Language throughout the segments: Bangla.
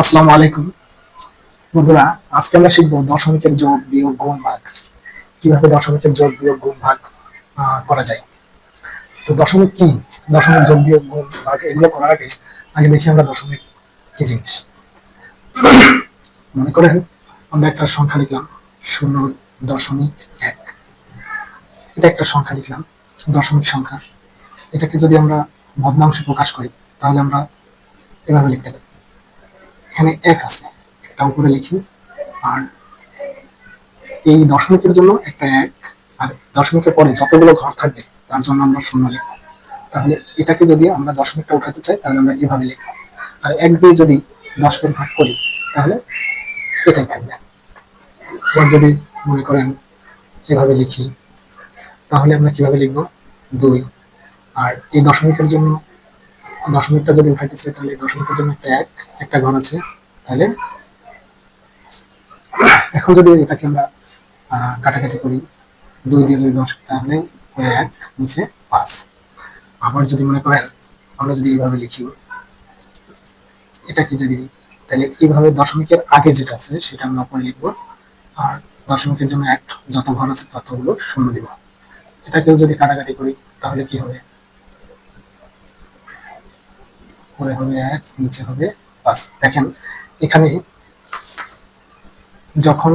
আসসালামু আলাইকুম। বন্ধুরা, আজকে আমরা শিখব দশমিকের যোগ বিয়োগ গুণ ভাগ। কীভাবে দশমিকের যোগ বিয়োগ গুণ ভাগ করা যায়? তো দশমিক কি? দশমিক যোগ বিয়োগ গুণ ভাগ এগুলো করার আগে আগে দেখি আমরা দশমিক কি জিনিস। মনে করেন আমরা একটা সংখ্যা লিখলাম শূন্য দশমিক এক। এটা একটা সংখ্যা লিখলাম, দশমিক সংখ্যা। এটাকে যদি আমরা ভগ্নাংশে প্রকাশ করি, তাহলে আমরা এভাবে লিখতে পারি। এখানে এক আছে, একটা উপরে লিখি। আর এই দশমিকের জন্য একটা এক, আর দশমিকের পরে যতগুলো ঘর থাকবে, তার জন্য আমরা শূন্য লিখব। তাহলে এটাকে যদি আমরা দশমিকটা উঠাতে চাই, তাহলে আমরা এভাবে লিখব। আর এক দিয়ে যদি দশকে ভাগ করি, তাহলে এটাই থাকবে। এবার যদি মনে করেন এভাবে লিখি, তাহলে আমরা কীভাবে লিখব? দুই। আর এই দশমিকের জন্য দশমিকটা যদি উঠাইতে চাই, তাহলে দশমিকের জন্য একটা এক, একটা ঘর আছে। তাহলে এখন যদি এটাকে আমরা কাটাকাটি করি, দুই দিয়ে যদি দশ, তাহলে এক, নিচে পাঁচ। আবার যদি মনে করেন, আমরা যদি এইভাবে লিখি, এটাকে যদি, তাহলে এইভাবে দশমিকের আগে যেটা আছে, সেটা আমরা উপরে লিখব। আর দশমিকের জন্য এক, যত ঘর আছে ততগুলো শূন্য দিব। এটাকেও যদি কাটাকাটি করি, তাহলে কি হবে? উপরে হবে এক, নিচে হবে পাঁচ। দেখেন, এখানে যখন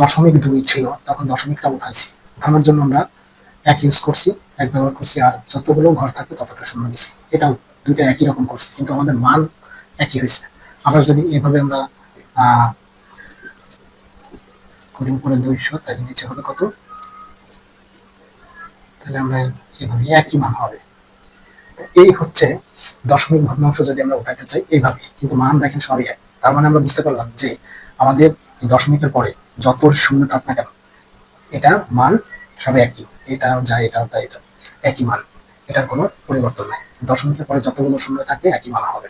দশমিক দুই ছিল, তখন দশমিকটা উঠাইছি। উঠানোর জন্য আমরা এক ইউজ করছি, এক ব্যবহার করছি, আর যতগুলো ঘর থাকবে ততটা শূন্য দিছি। এটাও দুইটা একই রকম করছি, কিন্তু আমাদের মান একই হয়েছে। আবার যদি এভাবে আমরা উপরে দুইশো, তাহলে নিচে হবে কত? তাহলে আমরা এভাবে একই মান হবে। এই হচ্ছে দশমিক ভগ্নাংশ যদি আমরা উঠাইতে চাই, এইভাবে। কিন্তু মান দেখেন সবই এক। তার মানে আমরা বুঝতে পারলাম যে আমাদের দশমিকের পরে যত শূন্য থাক না কেন, এটা মান সবই একই। এটা যা এটাও তাই, এটা একই মান। এটার কোনো পরিবর্তন নাই। দশমিকের পরে যতগুলো শূন্য থাকবে, একই মান হবে।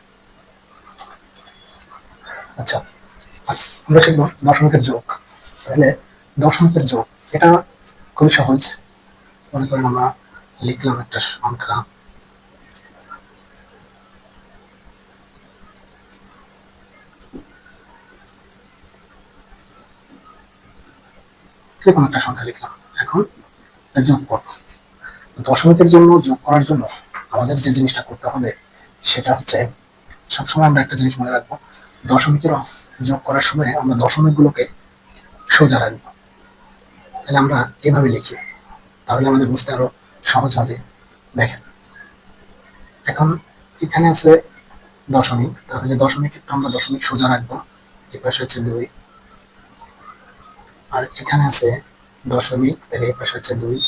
আচ্ছা আচ্ছা আমরা শিখব দশমিকের যোগ। তাহলে দশমিকের যোগ, এটা খুবই সহজ। মনে করেন আমরা লিখলাম একটা সংখ্যা এরকম একটা সংখ্যা লিখলাম। এখন যোগ করব দশমিকের জন্য যোগ করার জন্য আমাদের যে জিনিসটা করতে হবে সেটা হচ্ছে, সবসময় আমরা একটা জিনিস মনে রাখব দশমিকের যোগ করার সময় আমরা দশমিকগুলোকে সোজা রাখব। তাহলে আমরা এভাবে লিখি, তাহলে আমাদের বুঝতে আরও সহজ হবে। দেখেন, এখন এখানে আছে দশমিক, তাহলে দশমিক একটু আমরা দশমিক সোজা রাখব। এই পাশে হচ্ছে দুই আর এখানে আছে দশমিক, তাহলে এই পাশে হচ্ছে দুই।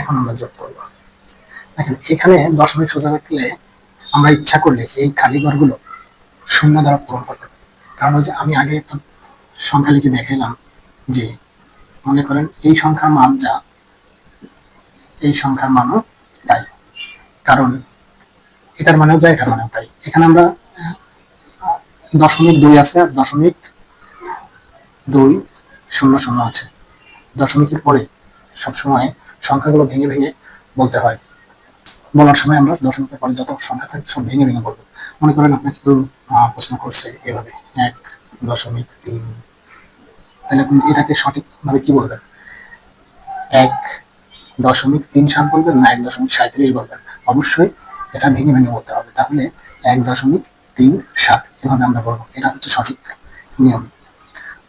এখন আমরা যোগ করব। দেখেন, এখানে দশমিক সোজা রাখলে আমরা ইচ্ছা করলে এই খালি ঘরগুলো শূন্য দ্বারা পূরণ করতে পারি। কারণ যে আমি আগে একটা সংখ্যা লিখে দেখাইলাম যে, মনে করেন এই সংখ্যার মান যা, এই সংখ্যার মানও তাই। কারণ এটার মানেও যা, এটার মানেও তাই। এখানে আমরা দশমিক দুই আছে আর দশমিক দুই শূন্য শূন্য আছে। দশমিকের পরে সবসময় সংখ্যাগুলো ভেঙে ভেঙে বলতে হয়। বলার সময় আমরা দশমিকের পরে যত সংখ্যা থাকে সব ভেঙে ভেঙে বলব। মনে করেন আপনাকে কেউ প্রশ্ন করছে এভাবে, এক, দশমিক তিন। তাহলে আপনি এটাকে সঠিকভাবে কি বলবেন? এক, দশমিক তিন সাত বলবেন না এক দশমিক সাঁত্রিশ বলবেন? অবশ্যই এটা ভেঙে ভেঙে বলতে হবে। তাহলে এক দশমিক তিন সাত এভাবে আমরা বলব। এটা হচ্ছে সঠিক নিয়ম।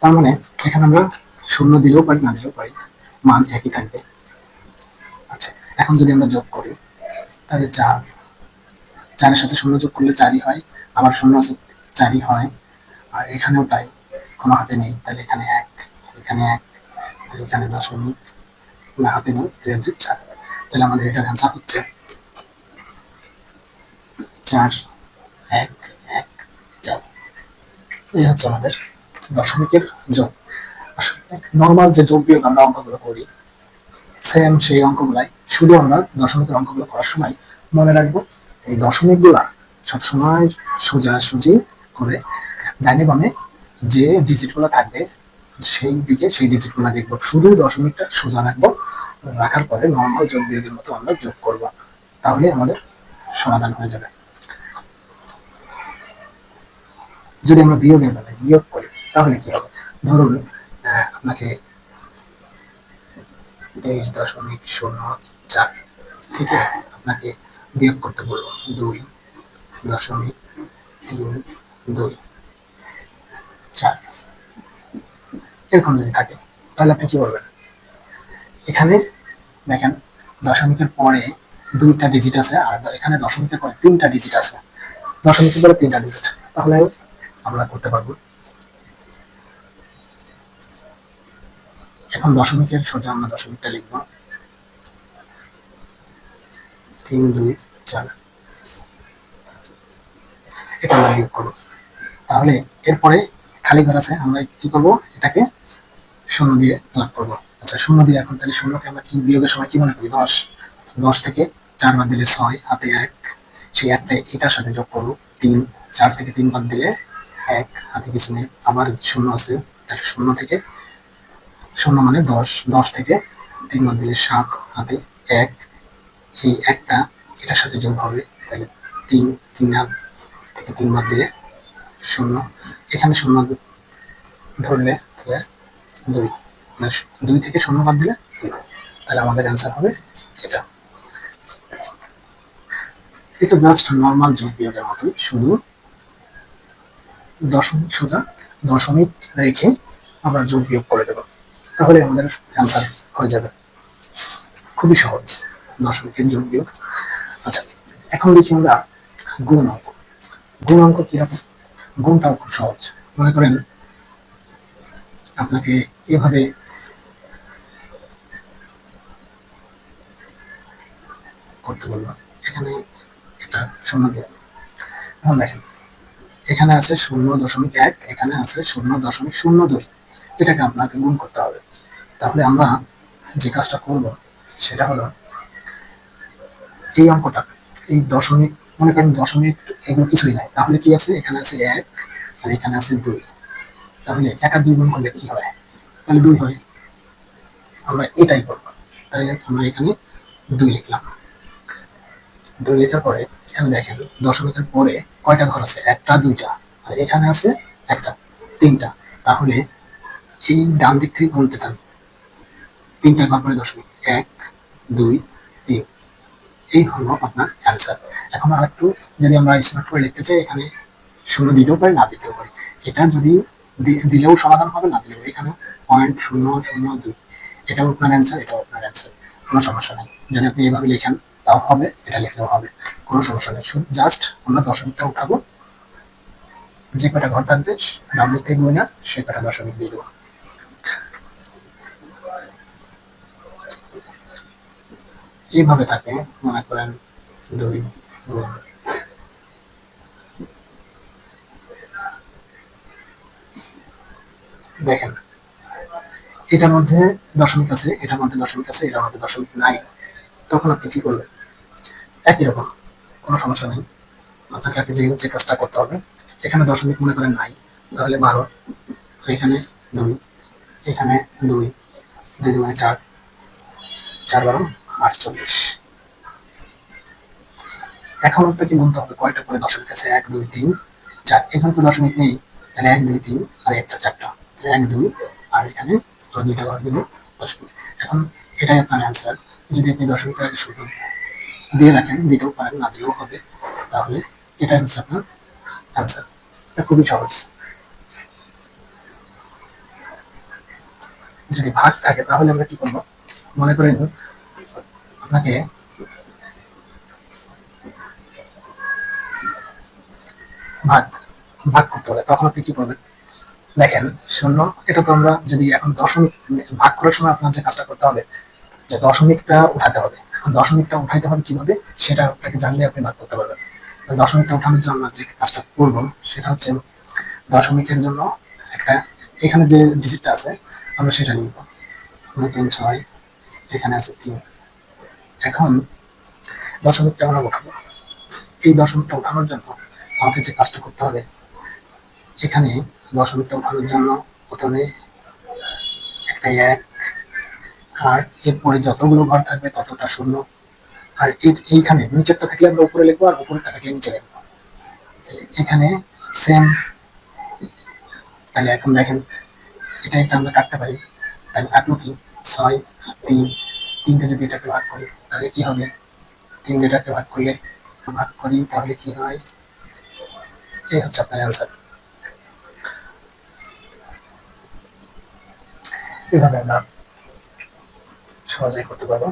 তার মানে এখানে আমরা শূন্য দিলেও পারি, না দিলেও পারি, মান একই থাকবে। আচ্ছা এখন যদি আমরা যোগ করি, তাহলে চার, চারের সাথে শূন্য যোগ করলে চারই হয়, আবার শূন্য আছে, চারই হয়, আর এখানেও তাই, কোনো হাতে নেই, তাহলে এখানে এক এখানে এক, আর এখানে দশমিক আমরা হাতে নেই দুই দুই, চার। তাহলে আমাদের এটার অ্যান্সার হচ্ছে চার, এক এক, চার। এই হচ্ছে আমাদের দশমিকের যোগ। নর্মাল যে যোগ বিয়োগ আমরা অঙ্কগুলো করি সেম সেই অঙ্কগুলাই, শুধু আমরা দশমিকের অঙ্কগুলো করার সময় মনে রাখব, এই দশমিকগুলা সবসময় সোজা সুজি করে ডাইনে বামে যে ডিজিটগুলো থাকবে, সেই দিকে সেই ডিজিটগুলো দেখব। শুধু দশমিকটা সোজা রাখব, রাখার পরে নর্মাল যোগ বিয়োগের মতো আমরা যোগ করব। তাহলে আমাদের সমাধান হয়ে যাবে। যদি আমরা বিয়োগের বেলায় বিয়োগ করি তাহলে কি হবে? ধরুন আপনাকে তেইশ দশমিক শূন্য চার থেকে আপনাকে বিয়োগ করতে বলব, দুই দশমিক তিন দুই চার। এরকম যদি থাকে, তাহলে আপনি কি করবেন এখানে দেখেন, দশমিকের পরে দুইটা ডিজিট আছে, আর এখানে দশমিকের পরে তিনটা ডিজিট আছে। দশমিকের পরে তিনটা ডিজিট তাহলে আমরা করতে পারব এখন দশমিকের সোজা আমরা দশমিকটা লিখব। তিন, দুই, চার। এটা আমরা বিয়োগ করব। তাহলে এরপরে খালি ঘর আছে, আমরা কি করব? এটাকে শূন্য দিয়ে লাভ করব। আচ্ছা শূন্য দিয়ে এখন তাহলে শূন্যকে আমরা কি বিয়োগের সময় কি মনে করি? দশ। দশ থেকে চার বাদ দিলে ছয়, হাতে এক। সেই একটা এটার সাথে যোগ করব। তিন, চার থেকে তিন বাদ দিলে এক, হাতে কিছু নেই আবার শূন্য আছে। তাহলে শূন্য থেকে শূন্য মানে দশ দশ থেকে তিন বাদ দিলে সাত হাতে এক, এই একটা, এটার সাথে যোগ হবে তাহলে তিন তিন হাত থেকে তিন বাদ দিলে শূন্য। এখানে শূন্য ধরলে তাহলে দুই মানে দুই থেকে শূন্য বাদ দিলে তাহলে আমাদের অ্যান্সার হবে এটা। এটা জাস্ট নর্মাল যোগ বিয়োগের মতোই, শুধু দশমিক সোজা, দশমিক রেখে আমরা যোগ বিয়োগ করে দেব। তাহলে আমাদের অ্যান্সার হয়ে যাবে। খুবই সহজ। দশমিকের যোগ বিয়োগ। আচ্ছা এখন দেখি আমরা গুণ অঙ্ক গুণ অঙ্ক কীরকম গুণটাও খুব সহজ। মনে করেন আপনাকে এভাবে করতে বলব এখানে এটা শূন্য দিয়ে এখন দেখেন, এখানে আছে শূন্য দশমিক এক, এখানে আছে শূন্য দশমিক শূন্য দুই। এটাকে আপনাকে গুণ করতে হবে। তাহলে আমরা যে কাজটা করব, সেটা হলো এই অঙ্কটা। এই দশমিক, মনে করেন দশমিক এগুলো কিছুই নাই। তাহলে কি আছে? এখানে আছে এক আর এখানে আছে দুই। তাহলে এক আর দুই গুণ করলে কি হয়? তাহলে দুই হয়। আমরা এটাই করব। তাহলে আমরা এখানে দুই লিখলাম। দুই লেখার পরে এখানে দেখেন দশমিকের পরে কয়টা ঘর আছে? একটা, দুইটা। আর এখানে আছে একটা, তিনটা। তাহলে এই ডান দিক থেকে গুনতে থাকবে। তিনটা ঘর দশমিক এক, দুই, তিন। এই হলো আপনার অ্যান্সার এখন আর একটু যদি আমরা স্মার্ট করে লিখতে চাই, এখানে শূন্য দিতেও পারি, না দিতেও পারি। এটা যদি দিলেও সমাধান হবে, না দিলেও এখানে পয়েন্ট শূন্য শূন্য, দুই। এটাও আপনার অ্যান্সার এটাও আপনার অ্যান্সার কোনো সমস্যা নেই। যদি আপনি এভাবে লেখেন, তাও হবে, এটা লিখলেও হবে। কোনো সমস্যা নেই। জাস্ট আমরা দশমিকটা উঠাবো। যে কটা ঘর থাকবে ডাব্লিউ থেকে না সে কটা দশমিক দিয়ে দেবো। এইভাবে থাকে, মনে করেন দুই দেখেন, এটার মধ্যে দশমিক আছে, এটার মধ্যে দশমিক আছে, এটার মধ্যে দশমিক নাই। তখন আপনি কি করবেন একই রকম, কোনো সমস্যা নেই। আপনাকে আগে যে কাজটা করতে হবে, এখানে দশমিক মনে করেন নাই, তাহলে বারো, এখানে দুই এখানে দুই দুই দুই মানে চার চার বারো। আটচল্লিশ। এখন আপনাকে গুনতে হবে কয়টা করে দশমিক আছে? এক, দুই, তিন, চার। এখানে তো দশমিক নেই, তাহলে এক, দুই, তিন আর একটা চারটা। এক, দুই আর এখানে দুইটা ঘর দিল দশমিক। এখন এটাই আপনার অ্যান্সার যদি আপনি দশমিকের আগে শুরু দিয়ে রাখেন, দিতেও পারেন, না দিলেও হবে, তাহলে এটাই হচ্ছে আপনার অ্যান্সার এটা খুবই সহজ। যদি ভাগ থাকে, তাহলে আমরা কি করব? মনে করেন আপনাকে ভাগ ভাগ করতে হবে। তখন আপনি কি করবেন? দেখেন, শূন্য, এটা তো আমরা যদি এখন দশমিক, ভাগ করার সময় আপনার যে কাজটা করতে হবে, যে দশমিকটা উঠাতে হবে। দশমিকটা উঠাইতে হবে কীভাবে? সেটা আপনাকে জানলে আপনি ভাগ করতে পারবেন। দশমিকটা উঠানোর জন্য যে কাজটা করব, সেটা হচ্ছে দশমিকের জন্য একটা, এখানে যে ডিজিটটা আছে, আমরা সেটা মনে করেন ছয়, এখানে আছে তিন। এখন দশমিকটা আমরা উঠাবো। এই দশমিকটা উঠানোর জন্য আমাকে যে কাজটা করতে হবে, এখানে দশমিকটা উঠানোর জন্য প্রথমে একটা এক, আর এরপরে যতগুলো ঘর থাকবে ততটা শূন্য। আর এইখানে নিচেরটা থাকলে আমরা উপরে লিখব আর উপরেরটা থাকলে নিচে লিখব। এখানে সেম তাহলে এখন দেখেন এটা একটা আমরা কাটতে পারি। তাহলে থাকল কি? ছয়, তিন, তিনটে যদি এটাকে ভাগ করি তাহলে কি হবে? তিন দুটাকে ভাগ করলে ভাগ করি, তাহলে কি হয়? এই হচ্ছে আপনার অ্যান্সার এভাবে আমরা সহজেই করতে পারব।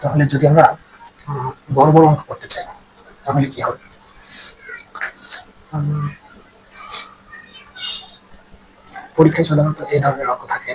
তাহলে যদি আমরা বড় বড় অঙ্ক করতে চাই, তাহলে কি হবে? পরীক্ষায় সাধারণত এই ধরনের অঙ্ক থাকে।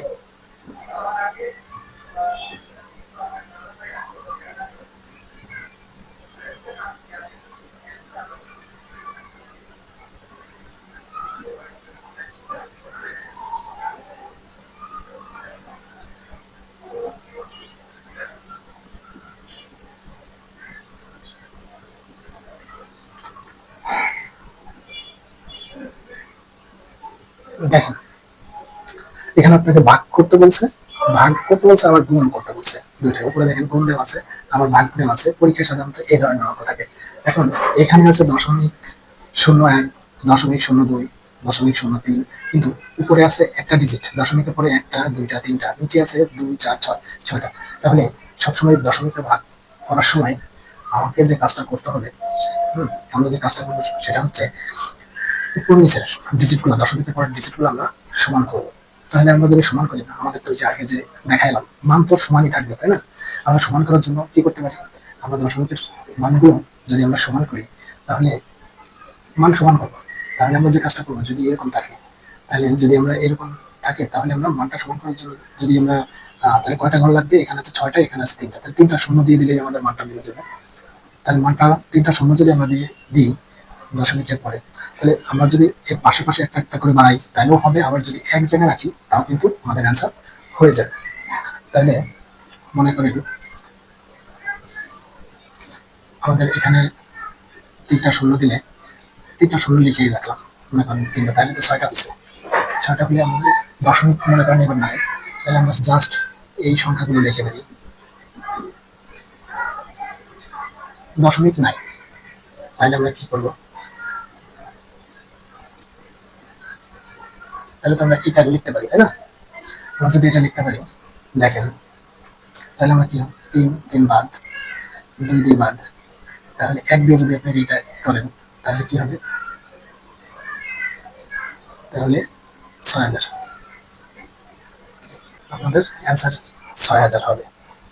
দেখেন এখানে আপনাকে ভাগ করতে বলছে ভাগ করতে বলছে আবার গুণ করতে বলছে। দুইটা উপরে দেখেন গুণ দেওয়া আছে আবার ভাগ দেওয়া আছে। পরীক্ষায় সাধারণত এই ধরনের অঙ্ক থাকে। এখন এখানে আছে দশমিক শূন্য এক দশমিক শূন্য দুই দশমিক শূন্য তিন। কিন্তু উপরে আছে একটা ডিজিট দশমিকের পরে একটা দুইটা তিনটা নিচে আছে দুই চার ছয় ছয়টা। তাহলে সবসময় দশমিকের ভাগ করার সময় আমাকে যে কাজটা করতে হবে হুম, আমরা যে কাজটা করব সেটা হচ্ছে উপর নিচের ডিজিটগুলো, দশমিকের পরের ডিজিটগুলো আমরা সমান করব। তাহলে আমরা যদি সমান করি না, আমাদের তো যে আগে যে দেখাইলাম, মান তো সমানই থাকবে, তাই না? আমরা সমান করার জন্য কি করতে পারি? আমরা দশমিকের মানগুলো যদি আমরা সমান করি, তাহলে মান সমান করব। তাহলে আমরা যে কাজটা করব, যদি এরকম থাকে, তাহলে যদি আমরা এরকম থাকে, তাহলে আমরা মানটা সমান করার জন্য যদি আমরা তাহলে কয়টা ঘর লাগবে? এখানে আছে ছয়টা, এখানে আছে তিনটা। তাহলে তিনটা শূন্য দিয়ে দিলেই আমাদের মানটা মিলে যাবে। তাহলে মানটা তিনটা শূন্য যদি আমরা দিয়ে দিই দশমিকের পরে। তাহলে আমরা যদি এর পাশে পাশে একটা একটা করে বাড়াই তাহলেও হবে। আবার যদি এক জায়গায় রাখি, তাও কিন্তু আমাদের অ্যান্সার হয়ে যাবে। তাহলে মনে করেন আমাদের এখানে তিনটা দিলে, তিনটা রাখলাম, মনে করেন তিনটা। তাহলে তো ছয়টা হয়েছে। ছয়টা হলে আমাদের দশমিক মনে করেন এবার নাই। তাহলে আমরা জাস্ট এই সংখ্যাগুলো লিখে ফেলি। দশমিক নাই। তাহলে আমরা কি করব? তাহলে তো আমরা এটা লিখতে পারি, তাই না? আমরা যদি এটা লিখতে পারি, দেখেন, তাহলে আমরা কি? তিন তিন বাদ, দুই দুই বাদ। তাহলে এক দিয়ে যদি আপনি এটা করেন, তাহলে কি হবে? তাহলে ছয় হাজার। আপনাদের অ্যান্সার ছয় হাজার হবে।